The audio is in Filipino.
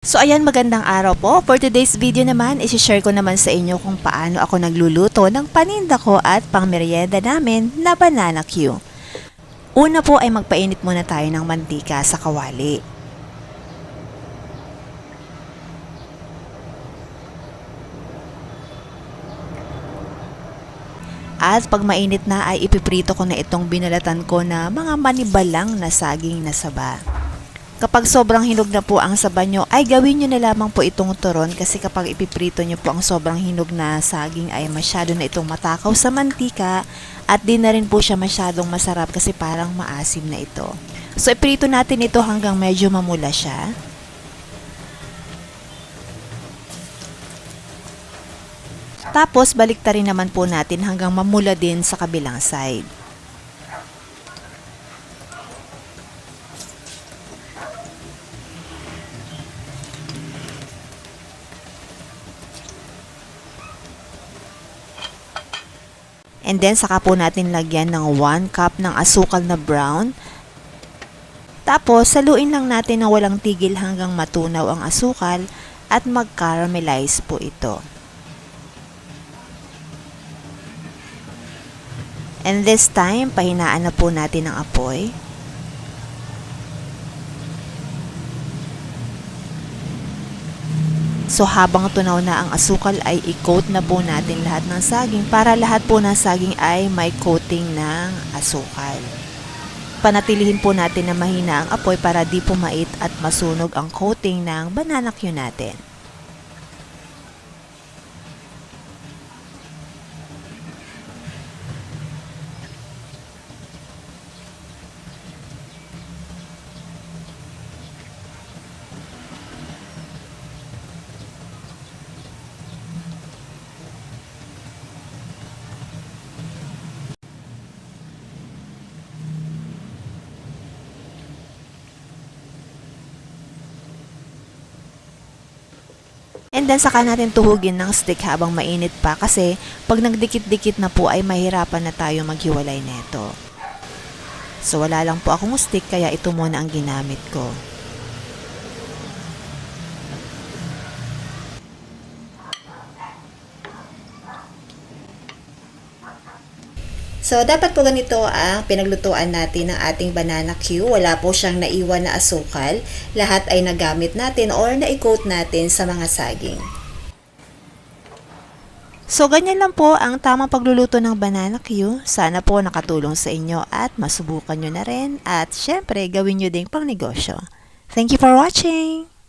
So ayan magandang araw po. For today's video naman, isi-share ko naman sa inyo kung paano ako nagluluto ng paninda ko at pangmeryenda namin na banana Q. Una po ay magpainit muna tayo ng mantika sa kawali. At pag mainit na ay ipiprito ko na itong binalatan ko na mga manibalang na saging na saba. Kapag sobrang hinog na po ang saba nyo, ay gawin nyo na lamang po itong turon kasi kapag ipiprito nyo po ang sobrang hinog na saging ay masyado na itong matakaw sa mantika at di na rin po siya masyadong masarap kasi parang maasim na ito. So iprito natin ito hanggang medyo mamula siya. Tapos balik rin naman po natin hanggang mamula din sa kabilang side. And then saka po natin lagyan ng 1 cup ng asukal na brown. Tapos saluin lang natin na walang tigil hanggang matunaw ang asukal at mag-caramelize po ito. And this time, pahinaan na po natin ang apoy. So habang tunaw na ang asukal ay i-coat na po natin lahat ng saging para lahat po ng saging ay may coating ng asukal. Panatilihin po natin na mahina ang apoy para di pumait at masunog ang coating ng banana Q natin. And then saka natin tuhugin ng stick habang mainit pa kasi pag nagdikit-dikit na po ay mahirapan na tayo maghiwalay nito. So wala lang po akong stick kaya ito muna ang ginamit ko. So, dapat po ganito ang pinaglutuan natin ng ating banana Q. Wala po siyang naiwan na asukal. Lahat ay nagamit natin or na-coat natin sa mga saging. So, ganyan lang po ang tamang pagluluto ng banana Q. Sana po nakatulong sa inyo at masubukan nyo na rin. At syempre, gawin nyo ding pang negosyo. Thank you for watching!